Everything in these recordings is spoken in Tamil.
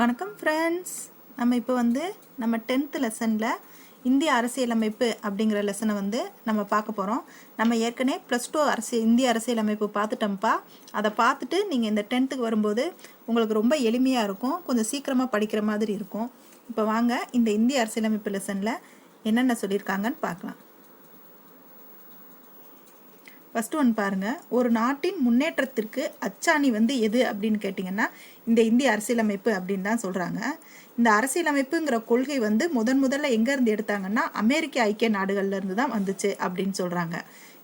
வணக்கம் ஃப்ரெண்ட்ஸ் நம்ம இப்போ வந்து நம்ம டென்த்து லெசனில் இந்திய அரசியலமைப்பு அப்படிங்கிற லெசனை வந்து நம்ம பார்க்க போகிறோம் நம்ம ஏற்கனவே ப்ளஸ் டூ அரசியல் இந்திய அரசியலமைப்பு பார்த்துட்டோம்ப்பா. அதை பார்த்துட்டு நீங்கள் இந்த டென்த்துக்கு வரும்போது உங்களுக்கு ரொம்ப எளிமையாக இருக்கும். கொஞ்சம் சீக்கிரமாக படிக்கிற மாதிரி இருக்கும். இப்போ வாங்க இந்த இந்திய அரசியலமைப்பு லெசனில் என்னென்ன சொல்லியிருக்காங்கன்னு பார்க்கலாம். ஃபஸ்ட்டு ஒன் பாருங்கள் ஒரு நாட்டின் முன்னேற்றத்திற்கு அச்சாணி வந்து எது அப்படின்னு கேட்டிங்கன்னா இந்த இந்திய அரசியலமைப்பு அப்படின்னு தான் சொல்கிறாங்க இந்த அரசியலமைப்புங்கிற கொள்கை வந்து முதன் முதல்ல எங்கேருந்து எடுத்தாங்கன்னா அமெரிக்க ஐக்கிய நாடுகள்லேருந்து தான் வந்துச்சு அப்படின்னு சொல்கிறாங்க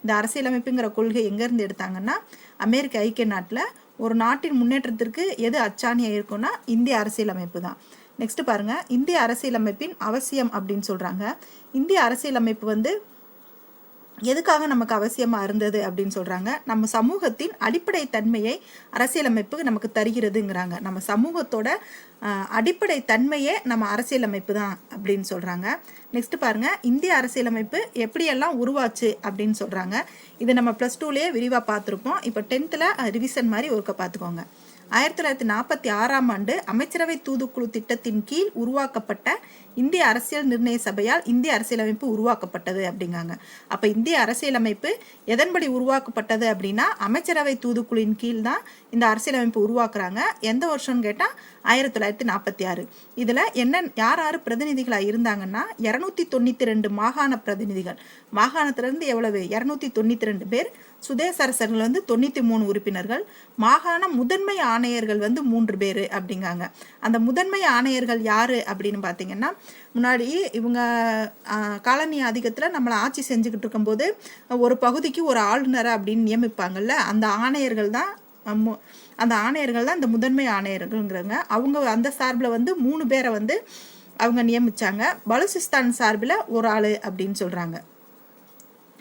இந்த அரசியலமைப்புங்கிற கொள்கை எங்கேருந்து எடுத்தாங்கன்னா அமெரிக்க ஐக்கிய நாட்டில் ஒரு நாட்டின் முன்னேற்றத்திற்கு எது அச்சாணியாக இருக்கும்னா இந்திய அரசியலமைப்பு தான். நெக்ஸ்ட் பாருங்கள் இந்திய அரசியலமைப்பின் அவசியம் அப்படின்னு சொல்கிறாங்க இந்திய அரசியலமைப்பு வந்து எதுக்காக நமக்கு அவசியமாக இருந்தது அப்படின்னு சொல்கிறாங்க நம்ம சமூகத்தின் அடிப்படை தன்மையை அரசியலமைப்பு நமக்கு தருகிறதுங்கிறாங்க. நம்ம சமூகத்தோட அடிப்படை தன்மையே நம்ம அரசியலமைப்பு தான் அப்படின்னு சொல்கிறாங்க நெக்ஸ்ட் பாருங்க. இந்திய அரசியலமைப்பு எப்படியெல்லாம் உருவாச்சு அப்படின்னு சொல்கிறாங்க இது நம்ம ப்ளஸ் டூலேயே விரிவாக பார்த்துருப்போம். இப்போ டென்த்தில் ரிவிஷன் மாதிரி ஒருக்க பார்த்துக்கோங்க. ஆயிரத்தி தொள்ளாயிரத்தி நாற்பத்தி ஆறாம் ஆண்டு அமைச்சரவை தூதுக்குழு திட்டத்தின் கீழ் உருவாக்கப்பட்ட இந்திய அரசியல் நிர்ணய சபையால் இந்திய அரசியலமைப்பு உருவாக்கப்பட்டது அப்படிங்காங்க. அப்போ இந்திய அரசியலமைப்பு எதன்படி உருவாக்கப்பட்டது அப்படின்னா அமைச்சரவை தூதுக்குழுவின் கீழ் தான் இந்த அரசியலமைப்பு உருவாக்குறாங்க. எந்த வருஷம்னு கேட்டால் ஆயிரத்தி தொள்ளாயிரத்தி நாற்பத்தி ஆறு. இதில் என்ன யார் யார் பிரதிநிதிகளாக இருந்தாங்கன்னா இரநூத்தி தொண்ணூற்றி ரெண்டு மாகாண பிரதிநிதிகள். மாகாணத்திலிருந்து எவ்வளவு? இரநூத்தி தொண்ணூற்றி ரெண்டு பேர். சுதேச அரசர்கள் வந்து தொண்ணூற்றி மூணு உறுப்பினர்கள். மாகாண முதன்மை ஆணையர்கள் வந்து மூன்று பேர் அப்படிங்காங்க. அந்த முதன்மை ஆணையர்கள் யார் அப்படின்னு பார்த்தீங்கன்னா முன்னாடி இவங்க காலனி ஆதிக்கத்தில் நம்மளை ஆட்சி செஞ்சுக்கிட்டு இருக்கும்போது ஒரு பகுதிக்கு ஒரு ஆளுநரை அப்படின்னு நியமிப்பாங்கல்ல அந்த ஆணையர்கள் தான் அந்த ஆணையர்கள் தான் இந்த முதன்மை ஆணையர்கள்ங்கிறாங்க அவங்க அந்த சார்பில் வந்து மூணு பேரை வந்து அவங்க நியமிச்சாங்க. பலுசிஸ்தான் சார்பில் ஒரு ஆள் அப்படின்னு சொல்கிறாங்க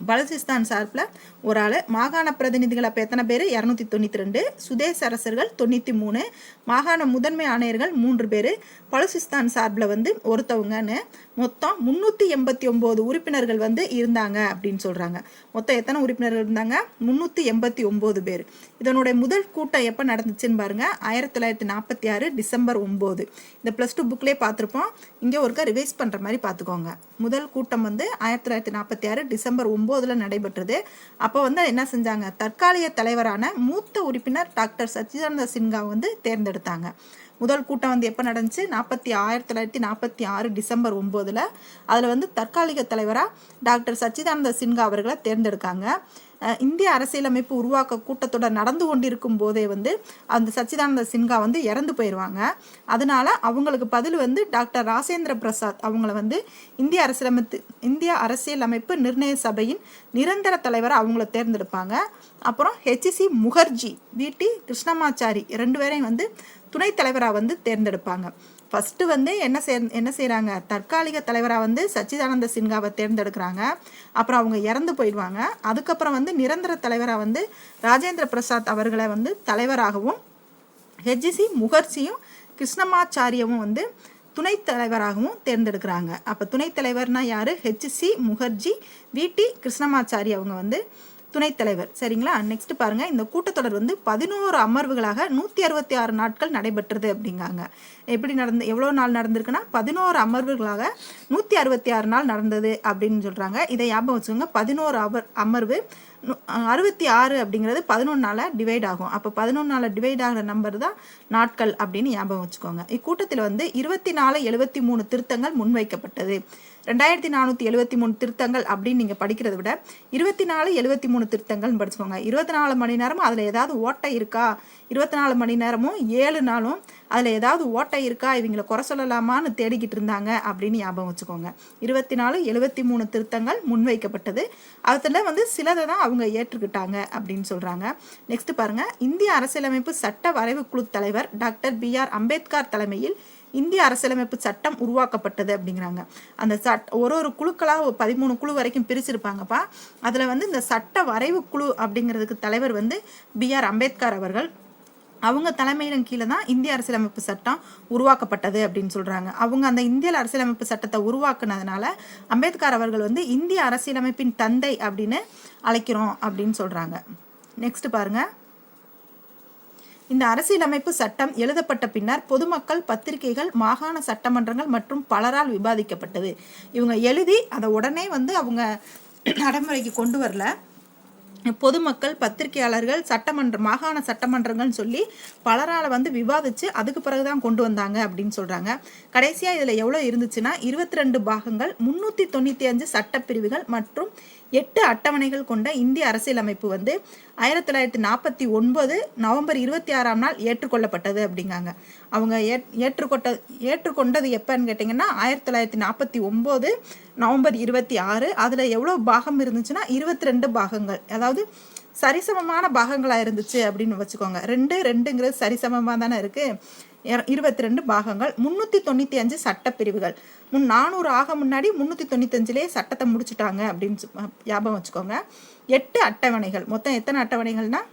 பலுசிஸ்தான் சார்பில் ஒரு ஆள். மாகாண பிரதிநிதிகள் அப்போ எத்தனை பேர்? இரநூத்தி தொண்ணூற்றி ரெண்டு சுதேச அரசர்கள் தொண்ணூற்றி மூணு மாகாண முதன்மை ஆணையர்கள் மூன்று பேர். பலுசிஸ்தான் சார்பில் வந்து ஒருத்தவங்கன்னு. மொத்தம் முந்நூற்றி எண்பத்தி ஒம்பது உறுப்பினர்கள் வந்து இருந்தாங்க அப்படின்னு சொல்கிறாங்க மொத்தம் எத்தனை உறுப்பினர்கள் இருந்தாங்க? முந்நூற்றி எண்பத்தி ஒம்பது பேர். இதனுடைய முதல் கூட்டம் எப்போ நடந்துச்சுன்னு பாருங்கள் ஆயிரத்தி தொள்ளாயிரத்தி நாற்பத்தி ஆறு டிசம்பர் ஒம்பது. இந்த ப்ளஸ் டூ புக்லேயே பார்த்துருப்போம். இங்கே ஒருக்கா ரிவைஸ் பண்ணுற மாதிரி பார்த்துக்கோங்க. முதல் கூட்டம் வந்து ஆயிரத்தி தொள்ளாயிரத்தி நாற்பத்தி ஆறு டிசம்பர் ஒம்போதில் நடைபெற்றது. அப்போ வந்து என்ன செஞ்சாங்க? தற்காலிக தலைவரான மூத்த உறுப்பினர் டாக்டர் சச்சிதானந்த சின்ஹா வந்து தேர்ந்தெடுத்தாங்க. முதல் கூட்டம் வந்து எப்போ நடந்துச்சு? நாற்பத்தி ஆயிரத்தி தொள்ளாயிரத்தி நாற்பத்தி ஆறு டிசம்பர் ஒம்போதில் அதில் வந்து தற்காலிக தலைவராக டாக்டர் சச்சிதானந்த சின்ஹா அவர்களை தேர்ந்தெடுக்காங்க. இந்திய அரசியலமைப்பு உருவாக்க கூட்டத்தொடர் நடந்து கொண்டிருக்கும் போதே வந்து அந்த சச்சிதானந்த சின்ஹா வந்து இறந்து போயிடுவாங்க அதனால அவங்களுக்கு பதில் வந்து டாக்டர் ராசேந்திர பிரசாத் அவங்கள வந்து இந்திய அரசியலமைப்பு இந்திய அரசியலமைப்பு நிர்ணய சபையின் நிரந்தர தலைவரை அவங்கள தேர்ந்தெடுப்பாங்க. அப்புறம் ஹெச்சி முகர்ஜி விடி கிருஷ்ணமாச்சாரி ரெண்டு பேரையும் வந்து துணைத் தலைவராக வந்து தேர்ந்தெடுப்பாங்க. ஃபஸ்ட்டு வந்து என்ன செய் என்ன செய்கிறாங்க தற்காலிக தலைவராக வந்து சச்சிதானந்த சின்ஹாவை தேர்ந்தெடுக்கிறாங்க. அப்புறம் அவங்க இறந்து போயிடுவாங்க. அதுக்கப்புறம் வந்து நிரந்தர தலைவராக வந்து ராஜேந்திர பிரசாத் அவர்களை வந்து தலைவராகவும் ஹெச்சி முகர்ஜியும் கிருஷ்ணமாச்சாரியவும் வந்து துணைத் தலைவராகவும் தேர்ந்தெடுக்கிறாங்க. அப்போ துணைத் தலைவர்னா யார்? ஹெச்சி முகர்ஜி விடி கிருஷ்ணமாச்சாரி அவங்க வந்து துணைத் தலைவர் சரிங்களா? நெக்ஸ்ட் பாருங்க. இந்த கூட்டத்தொடர் வந்து பதினோரு அமர்வுகளாக நூற்றி அறுபத்தி ஆறு நாட்கள் நடைபெற்றது அப்படிங்காங்க. எப்படி நடந்து எவ்வளோ நாள் நடந்திருக்குன்னா பதினோரு அமர்வுகளாக நூற்றி அறுபத்தி ஆறு நாள் நடந்தது அப்படின்னு சொல்கிறாங்க இதை ஞாபகம் வச்சுக்கோங்க. பதினோரு அமர் அமர்வு அறுபத்தி ஆறு அப்படிங்கிறது பதினொன்றால் டிவைட் ஆகும். அப்போ பதினொன்றால் டிவைட் ஆகிற நம்பர் தான் நாட்கள் அப்படின்னு ஞாபகம் வச்சுக்கோங்க. இக்கூட்டத்தில் வந்து இருபத்தி நாலு எழுபத்தி மூணு திருத்தங்கள் முன்வைக்கப்பட்டது. ரெண்டாயிரத்தி நானூற்றி எழுபத்தி மூணு திருத்தங்கள் அப்படின்னு நீங்கள் படிக்கிறத விட இருபத்தி நாலு எழுபத்தி மூணு திருத்தங்கள்னு படிச்சுக்கோங்க. இருபத்தி நாலு மணி நேரமும் அதில் ஏதாவது ஓட்டை இருக்கா? இருபத்தி நாலு மணி நேரமும் ஏழு நாளும் அதில் ஏதாவது ஓட்டை இருக்கா? இவங்களை குறை சொல்லலாமான்னு தேடிக்கிட்டு இருந்தாங்க அப்படின்னு ஞாபகம் வச்சுக்கோங்க. இருபத்தி நாலு எழுபத்தி மூணு திருத்தங்கள் முன்வைக்கப்பட்டது. அதில் வந்து சிலதை தான் அவங்க ஏற்றுக்கிட்டாங்க அப்படின்னு சொல்கிறாங்க நெக்ஸ்ட் பாருங்கள் இந்திய அரசியலமைப்பு சட்ட வரைவு குழு தலைவர் டாக்டர் பி ஆர் அம்பேத்கர் தலைமையில் இந்திய அரசியலமைப்பு சட்டம் உருவாக்கப்பட்டது அப்படிங்கிறாங்க. அந்த சட் ஒரு ஒரு குழுக்களாக பதிமூணு குழு வரைக்கும் பிரிச்சிருப்பாங்கப்பா. அதில் வந்து இந்த சட்ட வரைவு குழு அப்படிங்கிறதுக்கு தலைவர் வந்து பி ஆர் அம்பேத்கர் அவர்கள். அவங்க தலைமையின் கீழே தான் இந்திய அரசியலமைப்பு சட்டம் உருவாக்கப்பட்டது அப்படின்னு சொல்கிறாங்க அவங்க அந்த இந்திய அரசியலமைப்பு சட்டத்தை உருவாக்குனதுனால அம்பேத்கர் அவர்கள் வந்து இந்திய அரசியலமைப்பின் தந்தை அப்படின்னு அழைக்கிறோம் அப்படின்னு சொல்கிறாங்க நெக்ஸ்ட் பாருங்கள் இந்த அரசியலமைப்பு சட்டம் எழுதப்பட்ட பின்னர் பொதுமக்கள் பத்திரிகைகள் மாகாண சட்டமன்றங்கள் மற்றும் பலரால் விவாதிக்கப்பட்டது. இவங்க எழுதி அதை உடனே வந்து அவங்க நடைமுறைக்கு கொண்டு வரல. பொதுமக்கள் பத்திரிகையாளர்கள் சட்டமன்ற மாகாண சட்டமன்றங்கள்னு சொல்லி பலரால் வந்து விவாதித்து அதுக்கு பிறகு தான் கொண்டு வந்தாங்க அப்படின்னு சொல்கிறாங்க கடைசியாக இதில் எவ்வளோ இருந்துச்சுன்னா இருபத்தி ரெண்டு பாகங்கள் முந்நூற்றி தொண்ணூற்றி அஞ்சு சட்டப்பிரிவுகள் மற்றும் எட்டு அட்டவணைகள் கொண்ட இந்திய அரசியலமைப்பு வந்து ஆயிரத்தி தொள்ளாயிரத்தி நாற்பத்தி ஒன்பது நவம்பர் இருபத்தி ஆறாம் நாள் ஏற்றுக்கொள்ளப்பட்டது அப்படிங்காங்க. அவங்க ஏ ஏற்றுக்கொண்ட ஏற்றுக்கொண்டது எப்போன்னு கேட்டிங்கன்னா ஆயிரத்தி தொள்ளாயிரத்தி நாற்பத்தி ஒம்பது நவம்பர் இருபத்தி ஆறு. அதில் எவ்வளோ பாகம் இருந்துச்சுன்னா இருபத்தி ரெண்டு பாகங்கள். அதாவது சரிசமமான பாகங்களாக இருந்துச்சு அப்படின்னு வச்சுக்கோங்க. ரெண்டு ரெண்டுங்கிறது சரிசமமாக தானே இருக்குது இருபத்தி ரெண்டு பாகங்கள் முந்நூற்றி தொண்ணூற்றி அஞ்சு சட்டப்பிரிவுகள். முன் நானூறு ஆக முன்னாடி முந்நூற்றி தொண்ணூத்தஞ்சிலே சட்டத்தை முடிச்சுட்டாங்க அப்படின்னு ஞாபகம் வச்சுக்கோங்க. எட்டு அட்டவணைகள். மொத்தம் எத்தனை அட்டவணைகள்னால்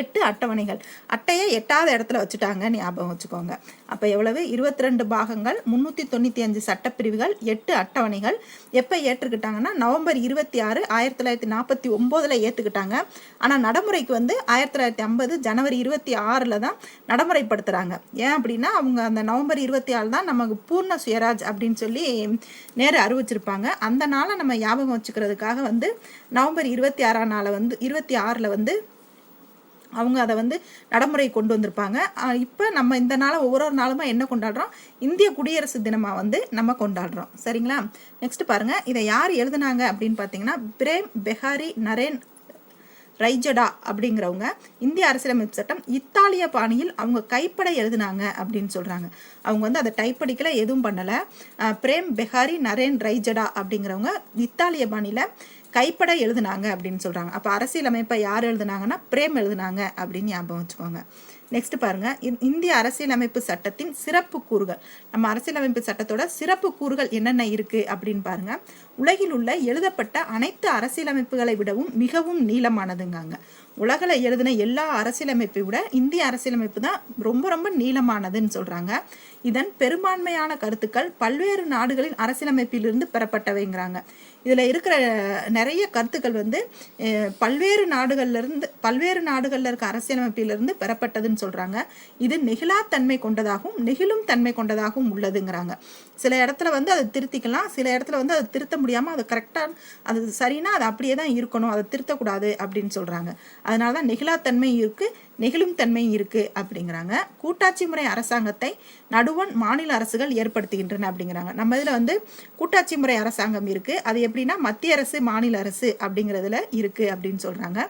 எட்டு அட்டவணைகள். அட்டையை எட்டாவது இடத்துல வச்சுட்டாங்க ஞாபகம் வச்சுக்கோங்க. அப்போ எவ்வளவு? இருபத்தி ரெண்டு பாகங்கள் முந்நூற்றி தொண்ணூற்றி அஞ்சு சட்டப்பிரிவுகள் எட்டு அட்டவணைகள். எப்போ ஏற்றுக்கிட்டாங்கன்னா நவம்பர் இருபத்தி ஆறு ஆயிரத்தி தொள்ளாயிரத்தி நாற்பத்தி ஒம்போதில் ஏற்றுக்கிட்டாங்க ஆனால் நடைமுறைக்கு வந்து ஆயிரத்தி தொள்ளாயிரத்தி ஐம்பது ஜனவரி இருபத்தி ஆறில் தான் நடைமுறைப்படுத்துகிறாங்க ஏன் அப்படின்னா அவங்க அந்த நவம்பர் இருபத்தி ஆறு தான் நமக்கு பூர்ண சுயராஜ் அப்படின்னு சொல்லி நேரு அறிவிச்சிருப்பாங்க. அந்த நாளை நம்ம ஞாபகம் வச்சுக்கிறதுக்காக வந்து நவம்பர் இருபத்தி ஆறாம் நாளை வந்து இருபத்தி ஆறில் வந்து அவங்க அதை வந்து நடைமுறை கொண்டு வந்திருப்பாங்க. இப்போ நம்ம இந்த நாளை ஒவ்வொரு நாளுமா என்ன கொண்டாடுறோம்? இந்திய குடியரசு தினமாக வந்து நம்ம கொண்டாடுறோம். சரிங்களா? நெக்ஸ்ட் பாருங்கள் இதை யார் எழுதுனாங்க அப்படின்னு பார்த்தீங்கன்னா பிரேம் பெஹாரி நரேன் ரைஜடா அப்படிங்கிறவங்க. இந்திய அரசியலமைப்பு சட்டம் இத்தாலிய பாணியில் அவங்க கைப்பட எழுதினாங்க அப்படின்னு சொல்கிறாங்க அவங்க வந்து அதை டைப் அடிக்கல எதுவும் பண்ணலை. பிரேம் பெஹாரி நரேன் ரைஜடா அப்படிங்கிறவங்க இத்தாலிய பாணியில் கைப்பட எழுதுனாங்க அப்படின்னு சொல்கிறாங்க அப்போ அரசியலமைப்பை யார் எழுதுனாங்கன்னா பிரேம் எழுதுனாங்க அப்படின்னு ஞாபகம் வச்சுக்கோங்க. நெக்ஸ்ட் பாருங்க. இந்திய அரசியலமைப்பு சட்டத்தின் சிறப்பு கூறுகள். நம்ம அரசியலமைப்பு சட்டத்தோட சிறப்பு கூறுகள் என்னென்ன இருக்கு அப்படின்னு பாருங்க. உலகில் உள்ள எழுதப்பட்ட அனைத்து அரசியலமைப்புகளை விடவும் மிகவும் நீளமானதுங்காங்க. உலகில் எழுதின எல்லா அரசியலமைப்பை விட இந்திய அரசியலமைப்பு தான் ரொம்ப ரொம்ப நீளமானதுன்னு சொல்கிறாங்க இதன் பெரும்பான்மையான கருத்துக்கள் பல்வேறு நாடுகளின் அரசியலமைப்பிலிருந்து பெறப்பட்டவைங்கிறாங்க. இதில் இருக்கிற நிறைய கருத்துக்கள் வந்து பல்வேறு நாடுகள்லேருந்து பல்வேறு நாடுகளில் இருக்க அரசியலமைப்பிலிருந்து பெறப்பட்டதுன்னு சொல்கிறாங்க இது நெகிழாத்தன்மை கொண்டதாகவும் நெகிழும் தன்மை கொண்டதாகவும் உள்ளதுங்கிறாங்க. சில இடத்துல வந்து அதை திருத்திக்கலாம் சில இடத்துல வந்து அதை திருத்த முடியாமல் அது கரெக்டாக அது சரினா அது அப்படியே தான் இருக்கணும் அதை திருத்தக்கூடாது அப்படின்னு சொல்கிறாங்க அதனால தான் நெகிழாத்தன்மை இருக்குது நெகிழும் தன்மை இருக்குது அப்படிங்கிறாங்க. கூட்டாட்சி முறை அரசாங்கத்தை நடுவன் மாநில அரசுகள் ஏற்படுத்துகின்றன அப்படிங்கிறாங்க. நம்ம இதில் வந்து கூட்டாட்சி முறை அரசாங்கம் இருக்குது அது எப்படின்னா மத்திய அரசு மாநில அரசு அப்படிங்கிறதுல இருக்குது அப்படின்னு சொல்கிறாங்க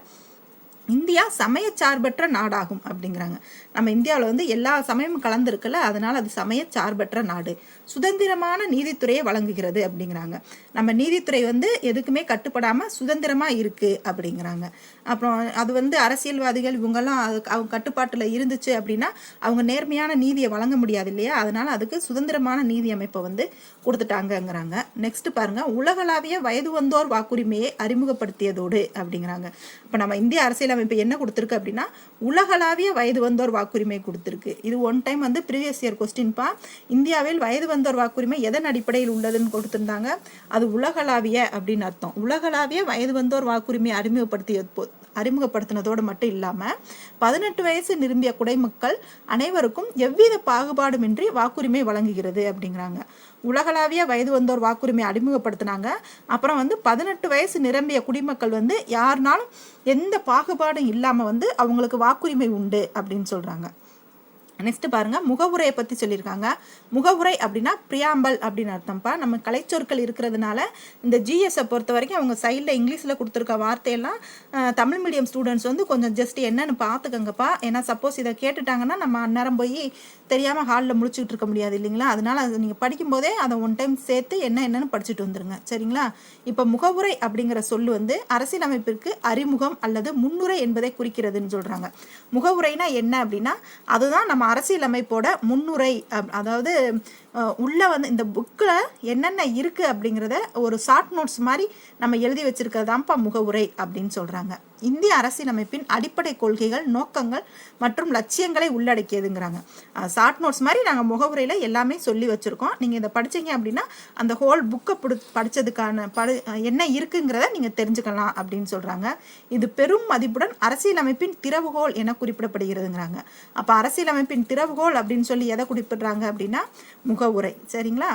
இந்தியா சமய சார்பற்ற நாடாகும் அப்படிங்கிறாங்க. நம்ம இந்தியாவில் வந்து எல்லா சமயமும் கலந்துருக்குல்ல அதனால் அது சமய சார்பற்ற நாடு. சுதந்திரமான நீதித்துறையை வழங்குகிறது அப்படிங்கிறாங்க. நம்ம நீதித்துறை வந்து எதுக்குமே கட்டுப்படாமல் சுதந்திரமாக இருக்குது அப்படிங்கிறாங்க. அப்புறம் அது வந்து அரசியல்வாதிகள் இவங்கெல்லாம் அதுக்கு அவங்க கட்டுப்பாட்டில் இருந்துச்சு அப்படின்னா அவங்க நேர்மையான நீதியை வழங்க முடியாது இல்லையா? அதனால் அதுக்கு சுதந்திரமான நீதி அமைப்பை வந்து கொடுத்துட்டாங்கங்கிறாங்க. நெக்ஸ்ட் பாருங்க உலகளாவிய வயது வந்தோர் வாக்குரிமையை அறிமுகப்படுத்தியதோடு அப்படிங்கிறாங்க. இப்போ நம்ம இந்திய அரசியலமைப்பு என்ன கொடுத்துருக்கு அப்படின்னா உலகளாவிய வயது வந்தோர் வாக்கு வாக்குரிமை கொடுத்துருக்கு. இது ஒன் டைம் வந்து ப்ரீவியஸ் இயர் கொஸ்டின்ப்பா இந்தியாவில் வயது வந்தோர் வாக்குரிமை எதன் அடிப்படையில் உள்ளதுன்னு கொடுத்துருந்தாங்க. அது உலகளாவிய அப்படின்னு அர்த்தம். உலகளாவிய வயது வந்தோர் வாக்குரிமை அறிமுகப்படுத்திய அறிமுகப்படுத்தினதோடு மட்டும் இல்லாமல் பதினெட்டு வயசு நிரம்பிய குடைமக்கள் அனைவருக்கும் எவ்வித பாகுபாடுமின்றி வாக்குரிமை வழங்குகிறது அப்படிங்கிறாங்க. உலகளாவிய வயது வந்தோர் வாக்குரிமை அறிமுகப்படுத்தினாங்க. அப்புறம் வந்து பதினெட்டு வயசு நிரம்பிய குடிமக்கள் வந்து யாருனாலும் எந்த பாகுபாடும் இல்லாமல் வந்து அவங்களுக்கு வாக்குரிமை உண்டு அப்படின்னு சொல்கிறாங்க நெக்ஸ்ட் பாருங்க முகவுரையை பற்றி சொல்லியிருக்காங்க. முகவுரை அப்படின்னா பிரியாம்பல் அப்படின்னு அர்த்தம்ப்பா. நம்ம கலைச்சொற்கள் இருக்கிறதுனால இந்த ஜிஎஸை பொறுத்த வரைக்கும் அவங்க சைடில் இங்கிலீஷில் கொடுத்துருக்க வார்த்தையெல்லாம் தமிழ் மீடியம் ஸ்டூடெண்ட்ஸ் வந்து கொஞ்சம் ஜஸ்ட் என்னன்னு பார்த்துக்கங்கப்பா. ஏன்னா சப்போஸ் இதை கேட்டுட்டாங்கன்னா நம்ம அந்நேரம் போய் தெரியாமல் ஹாலில் முடிச்சுட்டு இருக்க முடியாது இல்லைங்களா? அதனால் அது நீங்கள் படிக்கும்போதே அதை ஒன் டைம் சேர்த்து என்ன என்னன்னு படிச்சுட்டு வந்துருங்க. சரிங்களா? இப்போ முகவுரை அப்படிங்கிற சொல் வந்து அரசியலமைப்பிற்கு அறிமுகம் அல்லது முன்னுரை என்பதை குறிக்கிறதுன்னு சொல்கிறாங்க முகவுரைனா என்ன அப்படின்னா அதுதான் நம்ம அரசியலமைப்போட முன்னுரை அதாவது உள்ளே வந்து இந்த புக்கில் என்னென்ன இருக்குது அப்படிங்கிறத ஒரு ஷார்ட் நோட்ஸ் மாதிரி நம்ம எழுதி வச்சுருக்கிறதாம்ப்பா முகவுரை அப்படின்னு சொல்கிறாங்க இந்திய அரசியலமைப்பின் அடிப்படை கொள்கைகள் நோக்கங்கள் மற்றும் லட்சியங்களை உள்ளடக்கியதுங்கிறாங்க. ஷார்ட் நோட்ஸ் மாதிரி நாங்கள் முகவுரையில் எல்லாமே சொல்லி வச்சுருக்கோம். நீங்கள் இதை படிச்சீங்க அப்படின்னா அந்த ஹோல் புக்கை பிடி படித்ததுக்கான படு என்ன இருக்குங்கிறத நீங்கள் தெரிஞ்சுக்கலாம் அப்படின்னு சொல்கிறாங்க இது பெரும் மதிப்புடன் அரசியலமைப்பின் திறவுகோல் என குறிப்பிடப்படுகிறதுங்கிறாங்க. அப்போ அரசியலமைப்பின் திறவுகோல் அப்படின்னு சொல்லி எதை குறிப்பிடுறாங்க அப்படின்னா முகவுரை. சரிங்களா?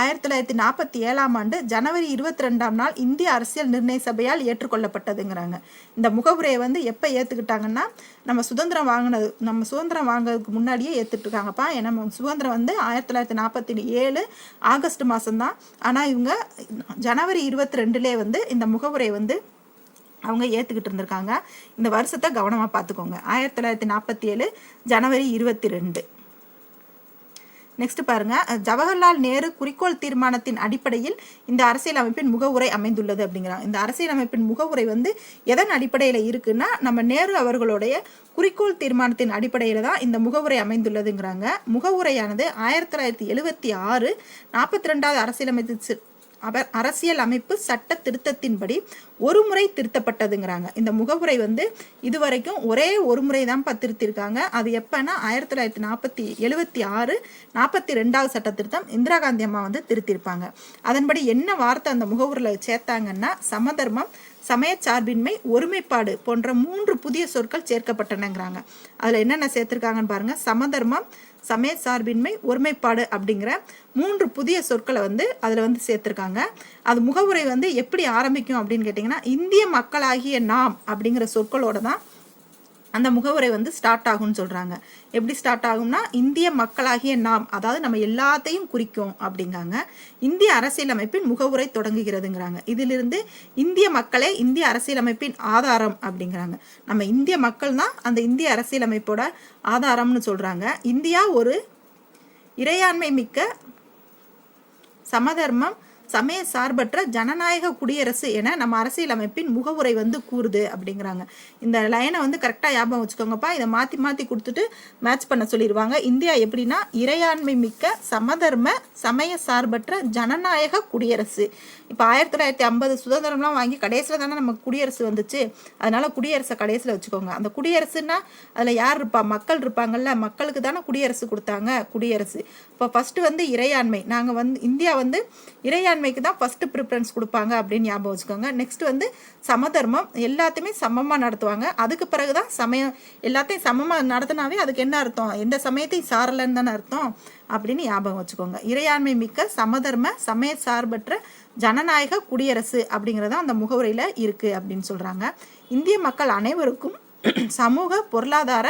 ஆயிரத்தி தொள்ளாயிரத்தி நாற்பத்தி ஏழாம் ஆண்டு ஜனவரி இருபத்தி ரெண்டாம் நாள் இந்திய அரசியல் நிர்ணய சபையால் ஏற்றுக்கொள்ளப்பட்டதுங்கிறாங்க. இந்த முகவுரையை வந்து எப்போ ஏற்றுக்கிட்டாங்கன்னா நம்ம சுதந்திரம் வாங்கினது நம்ம சுதந்திரம் வாங்குறதுக்கு முன்னாடியே ஏற்றுட்டுருக்காங்கப்பா ஏன்னா நம்ம சுதந்திரம் வந்து ஆயிரத்தி தொள்ளாயிரத்தி நாற்பத்தி ஏழு ஆகஸ்ட் மாதம்தான் ஆனால் இவங்க ஜனவரி இருபத்தி ரெண்டுலேயே வந்து இந்த முகவுரை வந்து அவங்க ஏற்றுக்கிட்டு இருந்திருக்காங்க இந்த வருஷத்தை கவனமாக பார்த்துக்கோங்க ஆயிரத்தி தொள்ளாயிரத்தி நாற்பத்தி ஏழு ஜனவரி இருபத்தி ரெண்டு. நெக்ஸ்ட் பாருங்க. ஜவஹர்லால் நேரு குறிக்கோள் தீர்மானத்தின் அடிப்படையில் இந்த அரசியலமைப்பின் முகவுரை அமைந்துள்ளது அப்படிங்கிறாங்க. இந்த அரசியலமைப்பின் முகவுரை வந்து எதன் அடிப்படையில் இருக்குன்னா நம்ம நேரு அவர்களுடைய குறிக்கோள் தீர்மானத்தின் அடிப்படையில் தான் இந்த முகவுரை அமைந்துள்ளதுங்கிறாங்க. முகவுரையானது ஆயிரத்தி தொள்ளாயிரத்தி எழுபத்தி ஆறு நாற்பத்தி ரெண்டாவது அரசியலமைப்பு அவர் அரசியல் அமைப்பு சட்ட திருத்தத்தின்படி ஒரு முறை திருத்தப்பட்டதுங்கிறாங்க. இந்த முகவுரை வந்து இதுவரைக்கும் ஒரே ஒரு முறை தான் திருத்திருக்காங்க அது எப்பன்னா ஆயிரத்தி தொள்ளாயிரத்தி நாற்பத்தி எழுபத்தி ஆறு நாற்பத்தி ரெண்டாவது சட்ட திருத்தம் இந்திரா காந்தி அம்மா வந்து திருத்திருப்பாங்க. அதன்படி என்ன வார்த்தை அந்த முகவுரில் சேர்த்தாங்கன்னா சமதர்மம் சமயச்சார்பின்மை ஒருமைப்பாடு போன்ற மூன்று புதிய சொற்கள் சேர்க்கப்பட்டனங்கிறாங்க. அதில் என்னென்ன சேர்த்துருக்காங்கன்னு பாருங்கள் சமதர்மம் சமய சார்பின்மை ஒருமைப்பாடு அப்படிங்கிற மூன்று புதிய சொற்களை வந்து அதில் வந்து சேர்த்துருக்காங்க. அது முகவுரை வந்து எப்படி ஆரம்பிக்கும் அப்படின்னு கேட்டிங்கன்னா இந்திய மக்களாகிய நாம் அப்படிங்கிற சொற்களோட தான் அந்த முகவுரை வந்து ஸ்டார்ட் ஆகும்னு சொல்கிறாங்க எப்படி ஸ்டார்ட் ஆகும்னா இந்திய மக்களாகிய நாம் அதாவது நம்ம எல்லாத்தையும் குறிக்கும் அப்படிங்காங்க. இந்திய அரசியலமைப்பின் முகவுரை தொடங்குகிறதுங்கிறாங்க. இதிலிருந்து இந்திய மக்களே இந்திய அரசியலமைப்பின் ஆதாரம் அப்படிங்கிறாங்க. நம்ம இந்திய மக்கள் தான் அந்த இந்திய அரசியலமைப்போட ஆதாரம்னு சொல்கிறாங்க இந்தியா ஒரு இறையாண்மை மிக்க சமதர்மம் சமய சார்பற்ற ஜனநாயக குடியரசு என நம்ம அரசியலமைப்பின் முகவுரை வந்து கூறுது அப்படிங்கிறாங்க. இந்த லைனை வந்து கரெக்டாக ஞாபகம் வச்சுக்கோங்கப்பா. இதை மாற்றி மாற்றி கொடுத்துட்டு மேட்ச் பண்ண சொல்லிடுவாங்க இந்தியா எப்படின்னா இறையாண்மை மிக்க சமதர்ம சமய சார்பற்ற ஜனநாயக குடியரசு. இப்போ ஆயிரத்தி தொள்ளாயிரத்தி ஐம்பது சுதந்திரம்லாம் வாங்கி கடைசியில் தானே நமக்கு குடியரசு வந்துச்சு. அதனால குடியரசை கடைசியில் வச்சுக்கோங்க. அந்த குடியரசுன்னா அதில் யார் இருப்பா? மக்கள் இருப்பாங்கல்ல. மக்களுக்கு தானே குடியரசு கொடுத்தாங்க. குடியரசு. இப்போ ஃபஸ்ட்டு வந்து இறையாண்மை. நாங்கள் வந்து இந்தியா வந்து இறையாண்மை இறையாண்மைக்கு தான் ஃபஸ்ட்டு ப்ரிஃபரன்ஸ் கொடுப்பாங்க அப்படின்னு ஞாபகம் வச்சுக்கோங்க. நெக்ஸ்ட் வந்து சமதர்மம். எல்லாத்தையுமே சமமாக நடத்துவாங்க. அதுக்கு பிறகு தான் சமயம் எல்லாத்தையும் சமமாக நடத்தினாவே அதுக்கு என்ன அர்த்தம்? எந்த சமயத்தையும் சாரலன்னு தானே அர்த்தம்? அப்படின்னு ஞாபகம் வச்சுக்கோங்க. இறையாண்மை மிக்க சமதர்ம சமய சார்பற்ற ஜனநாயக குடியரசு அப்படிங்கிறத அந்த முகவரியில் இருக்குது அப்படின்னு சொல்கிறாங்க இந்திய மக்கள் அனைவருக்கும் சமூக பொருளாதார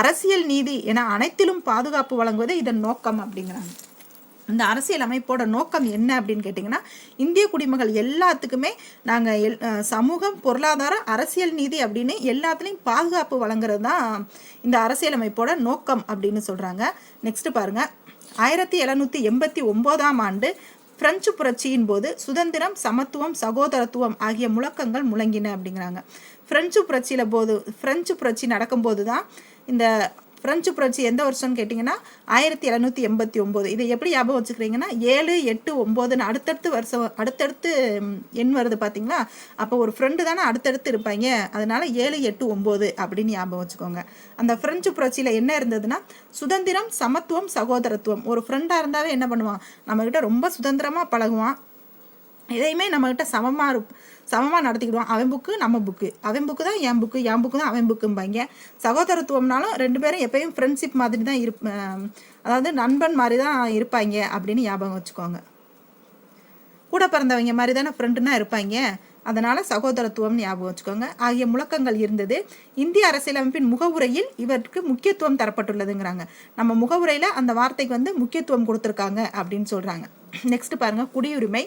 அரசியல் நீதி என அனைத்திலும் பாதுகாப்பு வழங்குவது இதன் நோக்கம் அப்படிங்கிறாங்க. இந்த அரசியல் அமைப்போட நோக்கம் என்ன அப்படின்னு கேட்டிங்கன்னா இந்திய குடிமகள் எல்லாத்துக்குமே நாங்கள் எல் சமூகம் பொருளாதாரம் அரசியல் நீதி அப்படின்னு எல்லாத்துலேயும் பாதுகாப்பு வழங்குறது தான் இந்த அரசியலமைப்போட நோக்கம் அப்படின்னு சொல்கிறாங்க நெக்ஸ்ட் பாருங்கள் ஆயிரத்தி எழுநூற்றி எண்பத்தி ஒம்போதாம் ஆண்டு பிரெஞ்சு புரட்சியின் போது சுதந்திரம் சமத்துவம் சகோதரத்துவம் ஆகிய முழக்கங்கள் முழங்கின அப்படிங்கிறாங்க. பிரெஞ்சு புரட்சியில் போது பிரெஞ்சு புரட்சி நடக்கும்போது தான் இந்த பிரெஞ்சு புரட்சி எந்த வருஷம்னு கேட்டிங்கன்னா ஆயிரத்தி எழுநூற்றி எண்பத்தி ஒம்பது. இதை எப்படி ஞாபகம் வச்சுக்கிறீங்கன்னா ஏழு எட்டு ஒம்போதுன்னு அடுத்தடுத்து வருஷம் அடுத்தடுத்து எண் வருது பார்த்தீங்களா அப்போ ஒரு ஃப்ரெண்டு தானே அடுத்தடுத்து இருப்பாங்க. அதனால ஏழு எட்டு ஒம்பது அப்படின்னு ஞாபகம் வச்சுக்கோங்க. அந்த ஃப்ரெஞ்சு புரட்சியில் என்ன இருந்ததுன்னா சுதந்திரம் சமத்துவம் சகோதரத்துவம். ஒரு ஃப்ரெண்டாக இருந்தாவே என்ன பண்ணுவான்? நம்மக்கிட்ட ரொம்ப சுதந்திரமாக பழகுவான். எதையுமே நம்மக்கிட்ட சமமாக இருப்போம் சமமாக நடத்திக்கிடுவான். அவன் புக்கு நம்ம புக்கு அவன் புக்கு தான் என் புக்கு என் புக்கு தான் அவன் புக்கும்பாங்க சகோதரத்துவம்னாலும் ரெண்டு பேரும் எப்பயும் ஃப்ரெண்ட்ஷிப் மாதிரி தான் இருப் அதாவது நண்பன் மாதிரி தான் இருப்பாங்க அப்படின்னு ஞாபகம் வச்சுக்கோங்க. கூட பிறந்தவங்க மாதிரி தானே ஃப்ரெண்டுனா இருப்பாங்க. அதனால் சகோதரத்துவம் ஞாபகம் வச்சுக்கோங்க. ஆகிய முழக்கங்கள் இருந்தது. இந்திய அரசியலமைப்பின் முகவுரையில் இவருக்கு முக்கியத்துவம் தரப்பட்டுள்ளதுங்கிறாங்க. நம்ம முகவுரையில் அந்த வார்த்தைக்கு வந்து முக்கியத்துவம் கொடுத்துருக்காங்க அப்படின்னு சொல்கிறாங்க நெக்ஸ்ட் பாருங்க குடியுரிமை.